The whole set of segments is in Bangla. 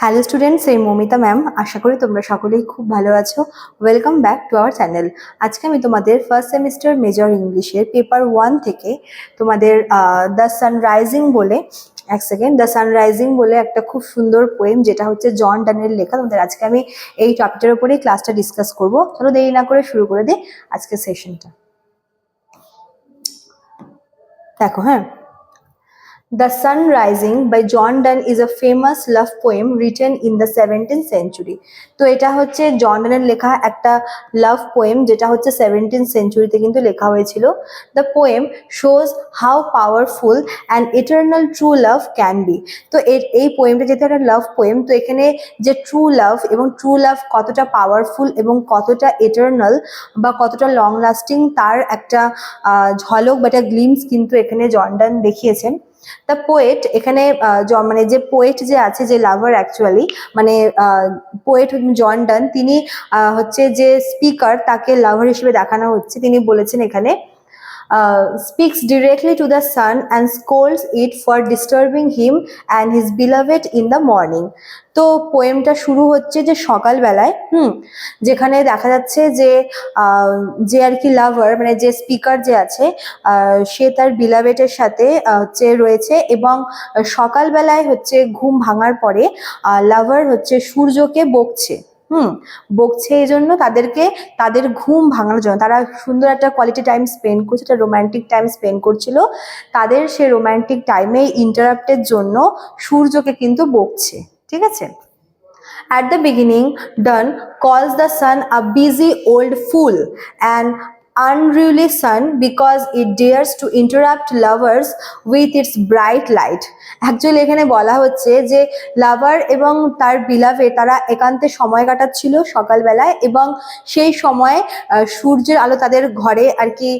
হ্যালো স্টুডেন্টস এই মমিতা ম্যাম আশা করি তোমরা সকলেই খুব ভালো আছো। Welcome back to our channel আজকে আমি তোমাদের ফার্স্ট সেমিস্টার মেজর ইংলিশের পেপার ওয়ান থেকে তোমাদের দ্য সানরাইজিং বলে, এক সেকেন্ড দ্য সানরাইজিং বলে একটা খুব সুন্দর পোয়েম যেটা হচ্ছে জন ডানের লেখা। তোমাদের আজকে আমি এই টপিকটার উপরেই ক্লাসটা ডিসকাস করব। চলো দেরি না করে শুরু করে দিই আজকের সেশনটা দেখো হ্যাঁ? The Sun Rising by John Donne is a famous love poem written in the 17th century. তো এটা হচ্ছে জন ডনের লেখা একটা লাভ পোয়েম যেটা হচ্ছে সেভেন্টিন সেঞ্চুরিতে কিন্তু লেখা হয়েছিল। The poem shows how powerful and eternal true love can be তো এই পোয়েমটা যেহেতু একটা লাভ পোয়েম তো এখানে যে ট্রু লাভ এবং ট্রু লাভ কতটা পাওয়ারফুল এবং কতটা ইটার্নাল বা কতটা লং লাস্টিং তার একটা ঝলক বা একটা গ্লিমস কিন্তু এখানে জর্ডান দেখিয়েছেন। দ্য পোয়েট এখানে মানে যে পোয়েট যে আছে, যে লাভার অ্যাকচুয়ালি মানে পোয়েট জন ডান তিনি হচ্ছে যে স্পিকার তাকে লাভার হিসেবে দেখানো হচ্ছে। তিনি বলেছেন এখানে speaks directly to the sun and scolds it for disturbing him and his beloved in the morning তো পোয়েমটা শুরু হচ্ছে যে সকালবেলায়, হুম, যেখানে দেখা যাচ্ছে যে যে আর কি লাভার মানে যে স্পিকার যে আছে সে তার বিলাবেটের সাথে হচ্ছে রয়েছে এবং সকালবেলায় হচ্ছে ঘুম ভাঙার পরে লাভার হচ্ছে সূর্যকে বকছে। হুম বকছে এই জন্য তাদেরকে তাদের ঘুম ভাঙানোর জন্য। তারা সুন্দর একটা কোয়ালিটি টাইম স্পেন্ড করছে একটা রোম্যান্টিক টাইম স্পেন্ড করছিল। তাদের সে রোম্যান্টিক টাইমে ইন্টারাপ্টের জন্য সূর্যকে কিন্তু বকছে ঠিক আছে? At the beginning, Dunn calls the sun a busy old fool an unruly sun because it dares to interrupt lovers with its bright light. Actually এখানে বলা হচ্ছে যে লাভার এবং তার বিলাভে তারা একান্তে সময় কাটাচ্ছিল সকালবেলায় এবং সেই সময় সূর্যের আলো তাদের ঘরে আর কি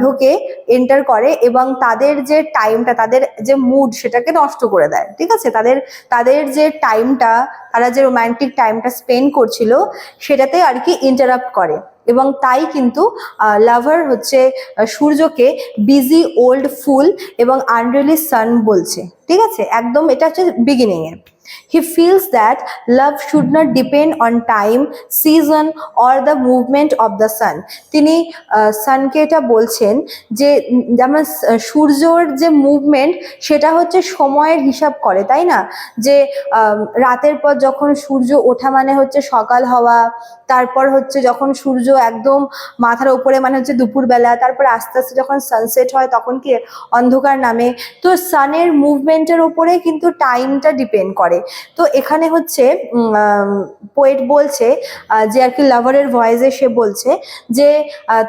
ঢোকে এন্টার করে এবং তাদের যে টাইমটা তাদের যে মুড সেটাকে নষ্ট করে দেয়। ঠিক আছে? তাদের তাদের যে টাইমটা তারা যে রোমান্টিক টাইমটা স্পেন্ড করছিল, সেটাতে আর কি ইন্টারাপ্ট করে। এবং তাই কিন্তু লাভার হচ্ছে সূর্যকে বিজি ওল্ড ফুল এবং আনরিলি সান বলছে। ঠিক আছে? একদম এটা হচ্ছে beginning he feels that love should not depend on time season or the movement of the sun তিনি সানকে এটা বলছেন যে, যেমন সূর্যর যে মুভমেন্ট সেটা হচ্ছে সময়ের হিসাব করে, তাই না? যে রাতের পর যখন সূর্য ওঠা মানে হচ্ছে সকাল হওয়া, তারপর হচ্ছে যখন সূর্য একদম মাথার উপরে মানে হচ্ছে দুপুরবেলা, তারপর আস্তে আস্তে যখন সানসেট হয়, তখন কি অন্ধকার নামে? তো সানের মুভমেন্টের ওপরে কিন্তু টাইমটা ডিপেন্ড করে। তো এখানে হচ্ছে পোয়েট বলছে যে আর কি লাভারের ভয়েসে সে বলছে যে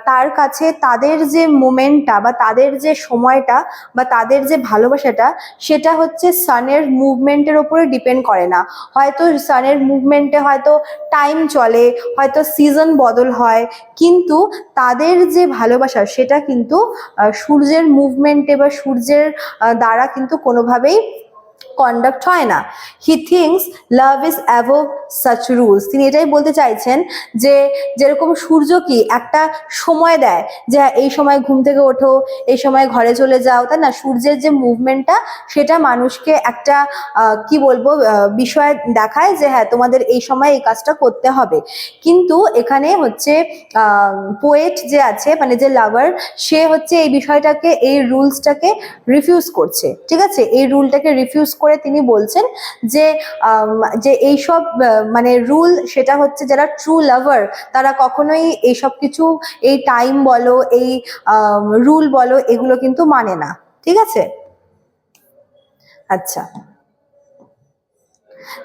তার কাছে তাদের যে মোমেন্টটা বা তাদের যে সময়টা বা তাদের যে ভালোবাসাটা, সেটা হচ্ছে সানের মুভমেন্টের ওপরে ডিপেন্ড করে না। হয়তো সানের মুভমেন্টে হয়তো টাইম চলে, হয়তো সিজন বদল হয়, কিন্তু তাদের যে ভালোবাসা, সেটা কিন্তু সূর্যের মুভমেন্টে বা সূর্যের দ্বারা কিন্তু কোনোভাবেই কন্ডাক্ট হয় না। He thinks love is above such rules তিনি এটাই বলতে চাইছেন যে যেরকম সূর্য কি একটা সময় দেয় যে হ্যাঁ, এই সময় ঘুম থেকে ওঠো এই সময় ঘরে চলে যাও তাই না? সূর্যের যে মুভমেন্টটা সেটা মানুষকে একটা কি বলব বিষয় দেখায় যে হ্যাঁ তোমাদের এই সময় এই কাজটা করতে হবে। কিন্তু এখানে হচ্ছে পোয়েট যে আছে মানে যে লাভার সে হচ্ছে এই বিষয়টাকে এই রুলসটাকে রিফিউজ করছে। ঠিক আছে? এই রুলটাকে রিফিউজ করে তিনি বলছেন যে যে এইসব মানে রুল সেটা হচ্ছে যারা ট্রু লাভার তারা কখনোই এইসব কিছু, এই টাইম বলো, এই রুল বলো, এগুলো কিন্তু মানে না। ঠিক আছে? আচ্ছা।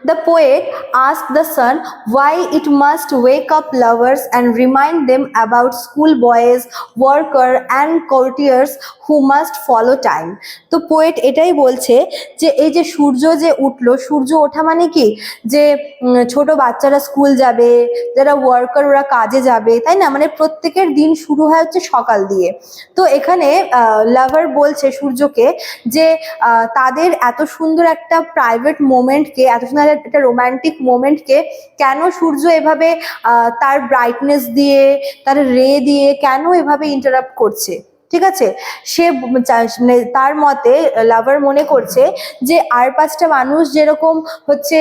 The poet asked the sun why it must wake up lovers and remind them about schoolboys, worker and courtiers who must follow time. তো পোয়েট এটাই বলছে যে এই যে সূর্য যে উঠল সূর্য ওঠা মানে কি? যে ছোট বাচ্চারা স্কুল যাবে যারা ওয়ার্কার ওরা কাজে যাবে তাই না? মানে প্রত্যেকের দিন শুরু হয় হচ্ছে সকাল দিয়ে। তো এখানে লাভার বলছে সূর্যকে যে তাদের এত সুন্দর একটা প্রাইভেট মোমেন্টকে এত সুন্দর একটা রোমান্টিক মোমেন্টকে কেন সূর্য এভাবে তার ব্রাইটনেস দিয়ে, তার রে দিয়ে কেন এভাবে ইন্টারাপ্ট করছে? ঠিক আছে? সে মানে তার মতে লাভার মনে করছে যে আর পাঁচটা মানুষ যেরকম হচ্ছে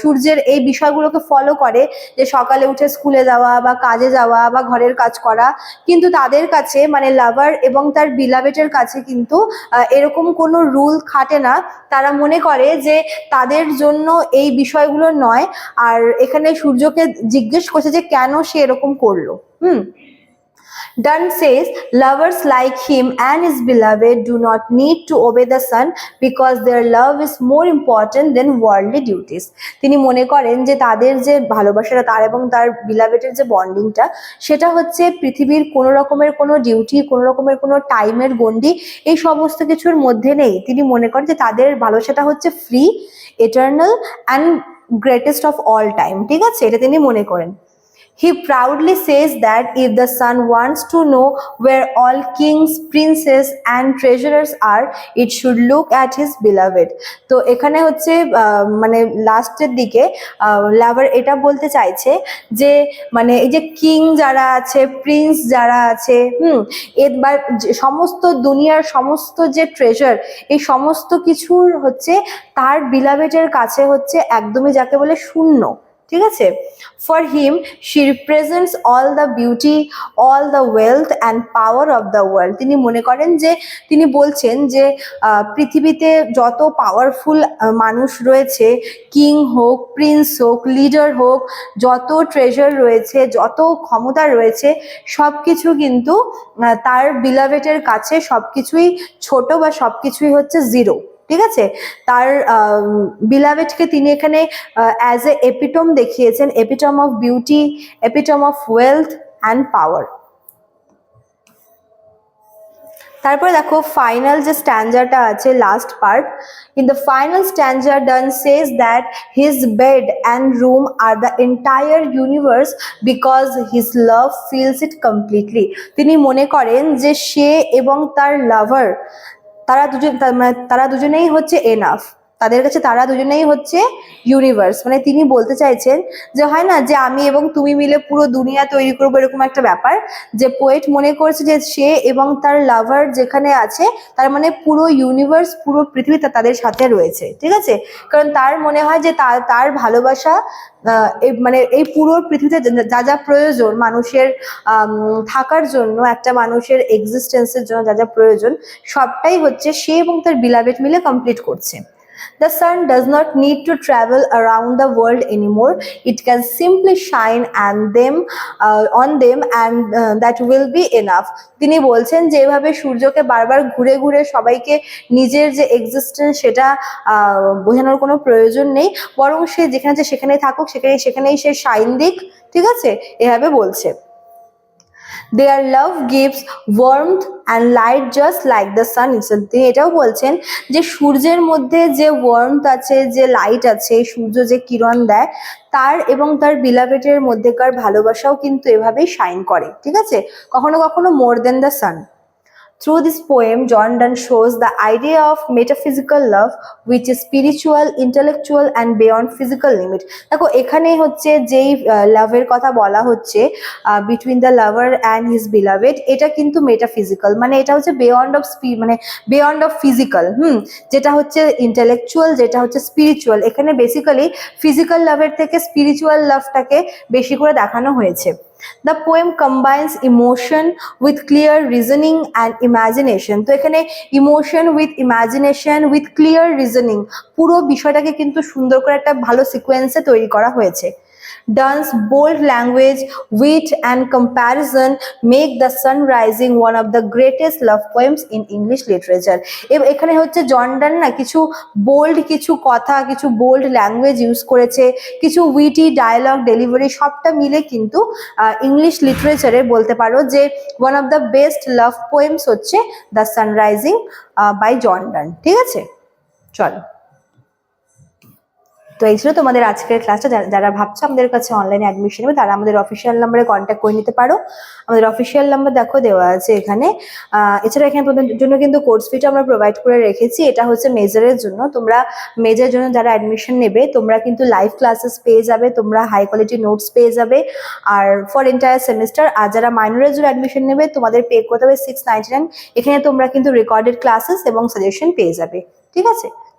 সূর্যের এই বিষয়গুলোকে ফলো করে যে সকালে উঠে স্কুলে যাওয়া বা কাজে যাওয়া বা ঘরের কাজ করা, কিন্তু তাদের কাছে মানে লাভার এবং তার বিলাবেটের কাছে কিন্তু এরকম কোনো রুল খাটে না। তারা মনে করে যে তাদের জন্য এই বিষয়গুলো নয়। আর এখানে সূর্যকে জিজ্ঞেস করছে যে কেন সে এরকম করল? হুম? Dunn says lovers like him and his beloved do not need to obey the sun because their love is more important than worldly duties. তিনি মনে করেন যে তাদের যে ভালোবাসাটা, তার এবং তার বিলাভেটের যে বন্ডিংটা সেটা হচ্ছে পৃথিবীর কোনো রকমের কোনো ডিউটি কোনো রকমের কোনো টাইমের গন্ডি এই সমস্ত কিছুর মধ্যে নেই। তিনি মনে করেন যে তাদের ভালোবাসাটা হচ্ছে free eternal and greatest of all time ঠিক আছে? এটা তিনি মনে করেন। He proudly says that if the sun wants to know where all kings, princes, and treasurers are, it should look at his beloved. তো এখানে হচ্ছে মানে লাস্টের দিকে লাভার এটা বলতে চাইছে যে মানে এই যে কিং যারা আছে প্রিন্স যারা আছে হুম এবার সমস্ত দুনিয়ার সমস্ত যে ট্রেজার এই সমস্ত কিছুর হচ্ছে তার বিলাভেটের কাছে হচ্ছে একদমই যাকে বলে শূন্য ঠিক আছে? For him she represents all the beauty all the wealth and power of the world তিনি মনে করেন যে, তিনি বলছেন যে পৃথিবীতে যত পাওয়ারফুল মানুষ রয়েছে কিং হোক প্রিন্স হোক লিডার হোক, যত ট্রেজার রয়েছে, যত ক্ষমতা রয়েছে সব কিছু কিন্তু তার বিলাভেটের কাছে সব কিছুই ছোট বা সব কিছুই হচ্ছে জিরো ঠিক আছে? তার বিলাভেটকে তিনি এখানে অ্যাজ এ এপিটম দেখিয়েছেন epitome of beauty epitome of wealth and power তারপরে দেখো ফাইনাল যে স্ট্যান্ডারটা আছে last part in the final stanza Donne says that his bed and room are the entire universe because his love fills it completely তিনি মনে করেন যে সে এবং তার লাভার তারা দুজন মানে তারা দুজনেই হচ্ছে এনাফ তাদের কাছে তারা দুজনেই হচ্ছে ইউনিভার্স মানে তিনি বলতে চাইছেন যে, হয় না যে আমি এবং তুমি মিলে পুরো দুনিয়া তৈরি করব এরকম একটা ব্যাপার। যে পোয়েট মনে করছে যে, সে এবং তার লাভার যেখানে আছে, তার মানে পুরো ইউনিভার্স পুরো পৃথিবী তাদের সাথে রয়েছে। ঠিক আছে? কারণ তার মনে হয় যে তার তার ভালোবাসা মানে এই পুরো পৃথিবীতে যা- যা যা প্রয়োজন মানুষের থাকার জন্য, একটা মানুষের এক্সিস্টেন্সের জন্য যা যা প্রয়োজন, সবটাই হচ্ছে সে এবং তার বিলাবেট মিলে কমপ্লিট করছে। The sun does not need to travel around the world anymore. It can simply shine and them uh, on them and uh, that will be enough. তিনি বলছেন যে এভাবে সূর্যকে বারবার ঘুরে ঘুরে সবাইকে নিজের যে এক্সিস্টেন্স সেটা বোঝানোর কোনো প্রয়োজন নেই বরং সে যেখানে সেখানেই থাকুক সেখানে সেখানেই সে শাইন দিক ঠিক আছে এভাবে বলছে their love gives warmth and light just like the sun itself তিনি এটাও বলছেন যে সূর্যের মধ্যে যে ওয়ার্মথ আছে, যে লাইট আছে, সূর্য যে কিরণ দেয়, তার এবং তার বিলাভেটের মধ্যেকার ভালোবাসাও কিন্তু এভাবেই শাইন করে। ঠিক আছে? কখনো কখনো more than the sun Through this poem, John Donne shows the idea of metaphysical love, which is spiritual, intellectual, and beyond physical limit. দেখো এখানে হচ্ছে যেই লাভের কথা বলা হচ্ছে between the lover and his beloved এটা কিন্তু মেটাফিজিক্যাল মানে এটা হচ্ছে বিয়ন্ড অফ স্পি মানে বিয়ন্ড অফ ফিজিক্যাল হুম যেটা হচ্ছে ইন্টেলেকচুয়াল যেটা হচ্ছে স্পিরিচুয়াল এখানে বেসিক্যালি ফিজিক্যাল লাভের থেকে স্পিরিচুয়াল লাভটাকে বেশি করে দেখানো হয়েছে the poem combines emotion with clear reasoning and imagination তো এখানে emotion with imagination with clear reasoning পুরো বিষয়টাকে কিন্তু সুন্দর করে একটা ভালো সিকোয়েন্সে তৈরি করা হয়েছে। Donne's bold language wit and comparison make the sun rising one of the greatest love poems in English literature এখানে হচ্ছে জন্ডান না কিছু বোল্ড কিছু কথা, কিছু বোল্ড ল্যাঙ্গুয়েজ ইউজ করেছে, কিছু উইটি ডায়ালগ ডেলিভারি সবটা মিলে কিন্তু ইংলিশ লিটারেচারে বলতে পারো যে one of the best love poems হচ্ছে the sun rising by John Donne ঠিক আছে? চলো। তো এই ছিল তোমাদের আজকের ক্লাসটা যারা- ভাবছ আমাদের কাছে অনলাইনে অ্যাডমিশন নেবে, তারা আমাদের অফিসিয়াল নাম্বারে কন্ট্যাক্ট করে নিতে পারো। আমাদের অফিসিয়াল নাম্বার দেখো, দেওয়া আছে এখানে। এছাড়া এখানে তোমাদের জন্য কিন্তু কোর্স ফিটা আমরা প্রোভাইড করে রেখেছি। এটা হচ্ছে মেজরের জন্য। তোমরা মেজরের জন্য যারা অ্যাডমিশন নেবে, তোমরা কিন্তু লাইভ ক্লাসেস পেয়ে যাবে, তোমরা হাই কোয়ালিটি নোটস পেয়ে যাবে। আর ফর এন্টায়ার সেমিস্টার আর যারা মাইনরের জন্য অ্যাডমিশন নেবে, তোমাদের পে করতে হবে সিক্স নাইন এখানে তোমরা কিন্তু রেকর্ডেড ক্লাসেস এবং সাজেশন পেয়ে যাবে। ঠিক আছে?